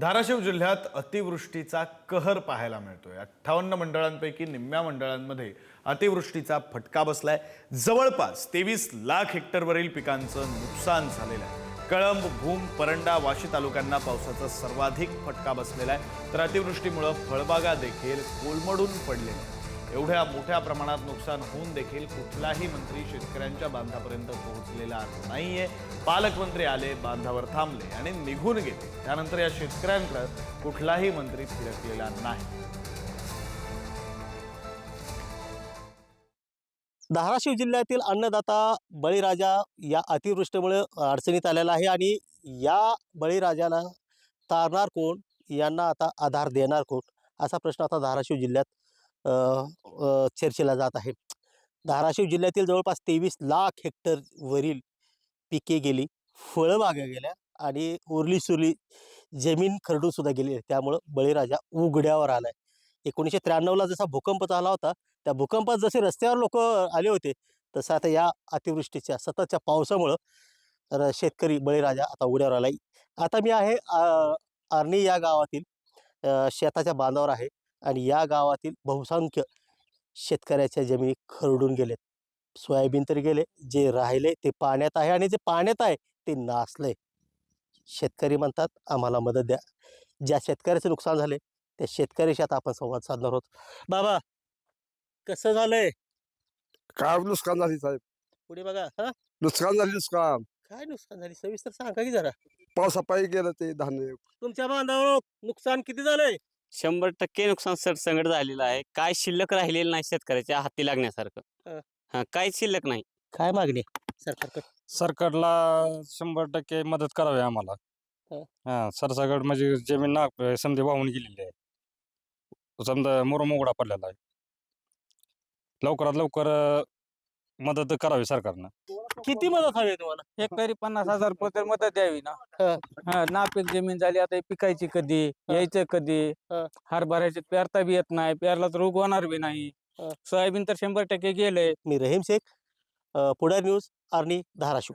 धाराशिव जिल्ह्यात अतिवृष्टीचा कहर पाहायला मिळतोय. अठ्ठावन्न मंडळांपैकी निम्म्या मंडळांमध्ये अतिवृष्टीचा फटका बसलाय. जवळपास तेवीस लाख हेक्टरवरील पिकांचं नुकसान झालेलं आहे. कळंब भूम परंडा वाशी तालुक्यांना पावसाचा सर्वाधिक फटका बसलेला आहे. तर अतिवृष्टीमुळं फळबागा देखील कोलमडून पडलेल्या आहेत. एवढ्या मोठ्या प्रमाणात नुकसान होऊन देखील कुठलाही मंत्री शेतकऱ्यांच्या बांधापर्यंत पोहोचलेला नाहीये. पालकमंत्री आले बांधावर थांबले आणि निघून गेले. त्यानंतर या शेतकऱ्यांकडे कुठलाही मंत्री फिरकलेला नाही. धाराशिव जिल्ह्यातील अन्नदाता बळीराजा या अतिवृष्टीमुळे अडचणीत आलेला आहे आणि या बळीराजाला तारणार कोण? यांना आता आधार देणार कोण? असा प्रश्न आता धाराशिव जिल्ह्यात चर्चेला जात आहे धाराशिव जिल्ह्यातील जवळपास तेवीस लाख हेक्टरवरील पिके गेली फळबागा गेल्या आणि उरली सुरली जमीन खरडून सुद्धा गेली त्यामुळं बळीराजा उघड्यावर आलाय. एकोणीसशे त्र्याण्णवला जसा भूकंप झाला होता त्या भूकंपात जसे रस्त्यावर लोक आले होते तसं आता या अतिवृष्टीच्या सततच्या पावसामुळं तर शेतकरी बळीराजा आता उड्यावर आलाय. आता मी आहे आर्णी या गावातील शेताच्या बांधावर आहे. आणि या गावातील बहुसंख्य शेतकऱ्याच्या जमिनी खरडून गेलेत. सोयाबीन तर गेले जे राहिले ते पाण्यात आहे आणि जे पाण्यात आहे ते नासलंय. शेतकरी म्हणतात आम्हाला मदत द्या. ज्या शेतकऱ्याचे नुकसान झाले त्या शेतकऱ्याशी आता आपण संवाद साधणार आहोत. बाबा कसं झालंय? काय नुकसान झाली साहेब? पुढे बघा हा? नुकसान झाली नुकसान. काय नुकसान झाली? सविस्तर सांगा की जरा. पावसापायी गेलं ते धान्य. तुमच्या बांधावर नुकसान किती झालंय? शंभर टक्के नुकसान सरसंकट झालेलं आहे. काय शिल्लक राहिलेलं नाही शेतकऱ्याच्या हाती. लागण्यासारखं. हा. काहीच शिल्लक नाही. काय मागणी सरकारकडे? सरकारला शंभर टक्के मदत करावी आम्हाला. हा. सरसकट म्हणजे जमीन ना समजे वाहून गेलेली आहे. समजा मोगडा पडलेला आहे. लवकरात लवकर मदत करावी सरकारनं. किती मदत हवी आहे तुम्हाला हेक्टरी पन्नास हजार रुपये तर मदत द्यावी ना हा. हा नापीक जमीन झाली आता हे पिकायची कधी यायचं कधी हा. हरभऱ्याचे पेरता बी येत नाही पेरला तर उगवणार बी नाही हा. सोयाबीन तर शंभर टक्के गेले मी रहीम शेख अ, पुढारी न्यूज आर्नी धाराशिव